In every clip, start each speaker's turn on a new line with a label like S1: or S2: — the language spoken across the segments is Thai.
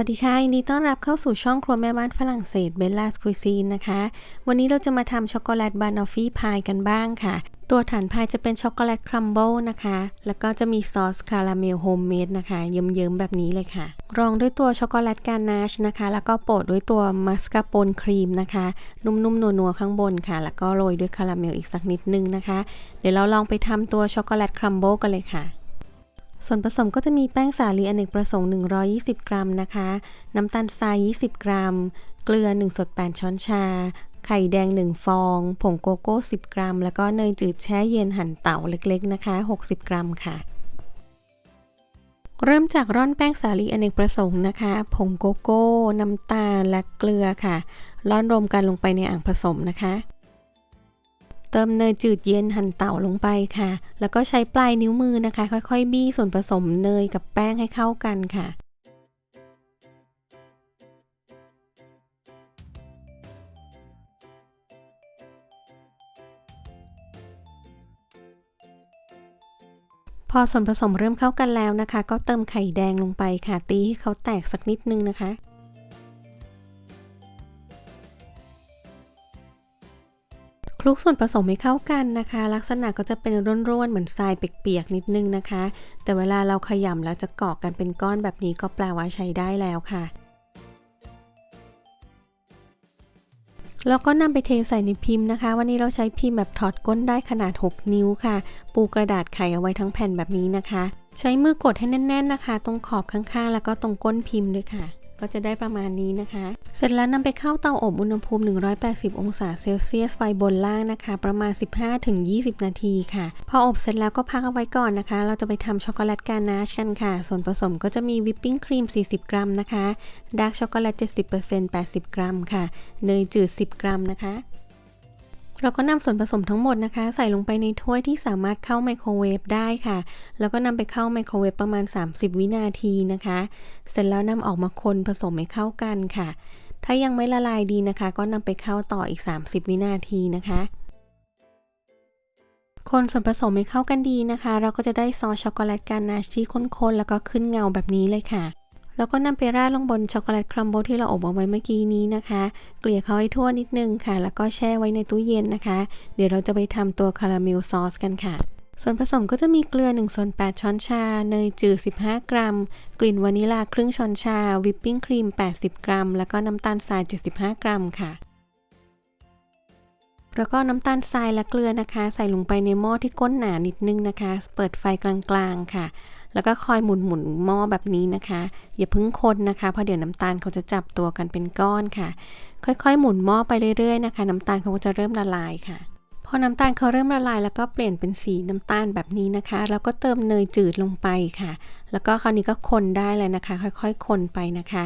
S1: วัสดีค่ะยินดีต้อนรับเข้าสู่ช่องครัวแม่บ้านฝรั่งเศสเบลล่าสคุยซีนนะคะ วันนี้เราจะมาทำช็อกโกแลตบานอฟฟี่พายกันบ้างค่ะ ตัวฐานพายจะเป็นช็อกโกแลตครัมเบิลนะคะ แล้วก็จะมีซอสคาราเมลโฮมเมดนะคะ เยิ้มๆแบบนี้เลยค่ะ รองด้วยตัวช็อกโกแลตการนาชนะคะ แล้วก็โปะด้วยตัวมัสคาโปนครีมนะคะ นุ่มๆนัวๆข้างบนค่ะ แล้วก็โรยด้วยคาราเมลอีกสักนิดนึงนะคะ เดี๋ยวเราลองไปทำตัวช็อกโกแลตครัมเบิลกันเลยค่ะ ส่วนผสมก็จะมีแป้งสาลีอเนกประสงค์ 120 กรัมนะคะ น้ำตาลทราย 20 กรัม เกลือ1สด8ช้อนชา ไข่แดง 1 ฟอง ผงโกโก้ 10 กรัม แล้วก็เนยจืดแช่เย็นหั่นเต่าเล็กๆนะคะ 60 กรัมค่ะเริ่มจากร่อนแป้งสาลีอเนกประสงค์นะคะ ผงโกโก้ น้ำตาล และเกลือค่ะ ร่อนรวมกันลงไปในอ่างผสมนะคะ เติมเนยจืดเย็นหั่นเต่าลงไปค่ะ แล้วก็ใช้ปลายนิ้วมือนะคะ ค่อยๆ บี้ส่วนผสมเนยกับแป้งให้เข้ากันค่ะพอส่วนผสมเริ่มเข้ากันแล้วนะคะ ก็เติมไข่แดงลงไปค่ะ ตีให้เขาแตกสักนิดนึงนะคะ ลุกส่วนผสมให้เข้ากันนะคะ ลักษณะก็จะเป็นร่วนๆเหมือนทรายเปียกๆนิดนึงนะคะ แต่เวลาเราขยำแล้วจะเกาะกันเป็นก้อนแบบนี้ก็แปลว่าใช้ได้แล้วค่ะแล้วก็นำไปเทใส่ในพิมพ์นะคะ วันนี้เราใช้พิมพ์แบบถอดก้นได้ขนาด 6 นิ้วค่ะ ปูกระดาษไขเอาไว้ทั้งแผ่นแบบนี้นะคะ ใช้มือกดให้แน่น ๆนะคะ ตรงขอบข้างๆ แล้วก็ตรงก้นพิมพ์ด้วยค่ะ ก็จะได้ประมาณนี้นะคะ เสร็จแล้วนำไปเข้าเตาอบอุณหภูมิ 180 องศาเซลเซียสไฟบนล่างนะคะ ประมาณ 15-20 นาทีค่ะ พออบเสร็จแล้วก็พักเอาไว้ก่อนนะคะ เราจะไปทำช็อกโกแลตกานาชกันค่ะ ส่วนผสมก็จะมีวิปปิ้งครีม 40 กรัมนะคะดาร์กช็อกโกแลต 70% 80 กรัมค่ะ เนยจืด 10 กรัมนะคะ เราก็นำส่วนผสมทั้งหมดนะคะ ใส่ลงไปในถ้วยที่สามารถเข้าไมโครเวฟได้ค่ะ แล้วก็นำไปเข้าไมโครเวฟประมาณ 30 วินาทีนะคะ เสร็จแล้วนำออกมาคนผสมให้เข้ากันค่ะ ถ้ายังไม่ละลายดีนะคะ ก็นำไปเข้าต่ออีก 30 วินาทีนะคะคนส่วนผสมให้เข้ากันดีนะคะ เราก็จะได้ซอสช็อกโกแลตกานาชที่ข้นๆ แล้วก็ขึ้นเงาแบบนี้เลยค่ะ แล้วก็นำไปราดลงบนช็อกโกแลตครัมเบิลที่เราอบเอาไว้เมื่อกี้นี้นะคะ เกลี่ยเขาให้ทั่วนิดนึงค่ะ แล้วก็แช่ไว้ในตู้เย็นนะคะ เดี๋ยวเราจะไปทำตัวคาราเมลซอสกันค่ะส่วนผสมก็จะมีเกลือ1ส่วน8ช้อนชา เนยจืด 15 กรัม กลิ่นวานิลาครึ่งช้อนชา วิปปิ้งครีม 80 กรัม แล้วก็น้ำตาลทราย 75 กรัมค่ะ แล้วก็น้ำตาลทรายและเกลือนะคะ ใส่ลงไปในหม้อที่ก้นหนานิดนึงนะคะ เปิดไฟกลางๆค่ะ แล้วก็คอยหมุนหมุนหม้อแบบนี้นะคะ อย่าพึ่งคนนะคะเพราะเดี๋ยวน้ำตาลเขาจะจับตัวกันเป็นก้อนค่ะ ค่อยๆ หมุนหม้อไปเรื่อยๆนะคะ น้ำตาลเขาก็จะเริ่มละลายค่ะพอน้ำตาลเขาเริ่มละลายแล้วก็เปลี่ยนเป็นสีน้ำตาลแบบนี้นะคะ แล้วก็เติมเนยจืดลงไปค่ะ แล้วก็คราวนี้ก็คนได้เลยนะคะ ค่อยๆ คนไปนะคะ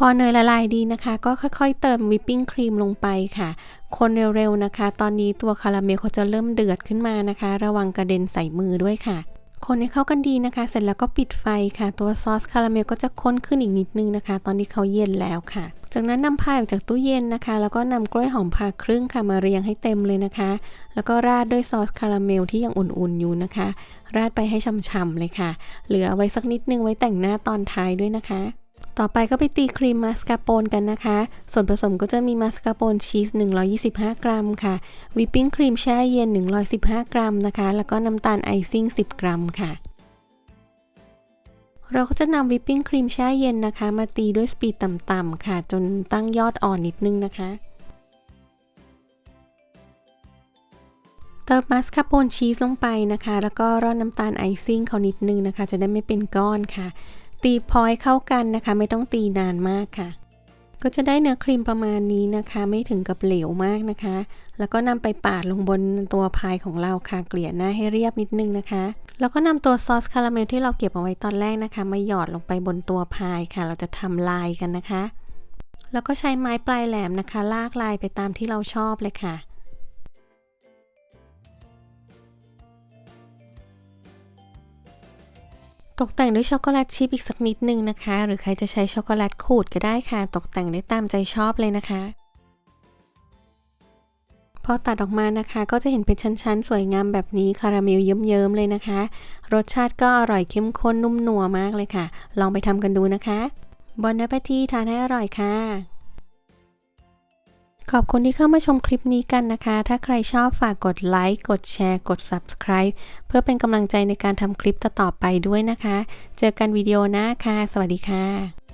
S1: พอเนยละลายดีนะคะ ก็ค่อยๆ เติมวิปปิ้งครีมลงไปค่ะ คนเร็วๆนะคะ ตอนนี้ตัวคาราเมลเขาจะเริ่มเดือดขึ้นมานะคะ ระวังกระเด็นใส่มือด้วยค่ะ คนให้เข้ากันดีนะคะ เสร็จแล้วก็ปิดไฟค่ะ ตัวซอสคาราเมลก็จะข้นขึ้นอีกนิดนึงนะคะ ตอนที่เขาเย็นแล้วค่ะ จากนั้นนำพายออกจากตู้เย็นนะคะ แล้วก็นำกล้วยหอมผ่าครึ่งค่ะมาเรียงให้เต็มเลยนะคะ แล้วก็ราดด้วยซอสคาราเมลที่ยังอุ่นๆอยู่นะคะ ราดไปให้ฉ่ำๆเลยค่ะ เหลือไว้สักนิดนึงไว้แต่งหน้าตอนท้ายด้วยนะคะ ต่อไปก็ไปตีครีมมัสคาโปนกันนะคะ ส่วนผสมก็จะมีมัสคาโปนชีส 125 กรัมค่ะ วิปปิ้งครีมแช่เย็น 115 กรัมนะคะ แล้วก็น้ำตาลไอซิ่ง 10 กรัมค่ะ เราก็จะนำวิปปิ้งครีมแช่เย็นนะคะ มาตีด้วยสปีดต่ำๆค่ะ จนตั้งยอดอ่อนนิดนึงนะคะเติมมัสคาโปนชีสลงไปนะคะ แล้วก็ร่อนน้ำตาลไอซิ่งเขานิดนึงนะคะ จะได้ไม่เป็นก้อนค่ะ ตีพอยเข้ากันนะคะ ไม่ต้องตีนานมากค่ะ ก็จะได้เนื้อครีมประมาณนี้นะคะ ไม่ถึงกับเหลวมากนะคะ แล้วก็นำไปปาดลงบนตัวพายของเราค่ะเกลี่ยหน้าให้เรียบนิดนึงนะคะ แล้วก็นำตัวซอสคาราเมลที่เราเก็บเอาไว้ตอนแรกนะคะ มาหยอดลงไปบนตัวพายค่ะ เราจะทำลายกันนะคะ แล้วก็ใช้ไม้ปลายแหลมนะคะ ลากลายไปตามที่เราชอบเลยค่ะ ตกแต่งด้วยช็อกโกแลตชิพอีกสักนิดนึงนะคะ หรือใครจะใช้ช็อกโกแลตขูดก็ได้ค่ะ ตกแต่งได้ตามใจชอบเลยนะคะ พอตัดออกมานะคะ ก็จะเห็นเป็นชั้นๆ สวยงามแบบนี้คาราเมลเยิ้มๆเลยนะคะ รสชาติก็อร่อยเข้มข้นนุ่มนัวมากเลยค่ะ ลองไปทำกันดูนะคะบอนนปาทีทานให้อร่อยค่ะ ขอบคุณที่เข้ามาชมคลิปนี้กันนะคะ ถ้าใครชอบฝากกดไลค์ กดแชร์ กด Subscribe เพื่อเป็นกำลังใจในการทำคลิปต่อๆไปด้วยนะคะ เจอกันวิดีโอหน้าค่ะ สวัสดีค่ะ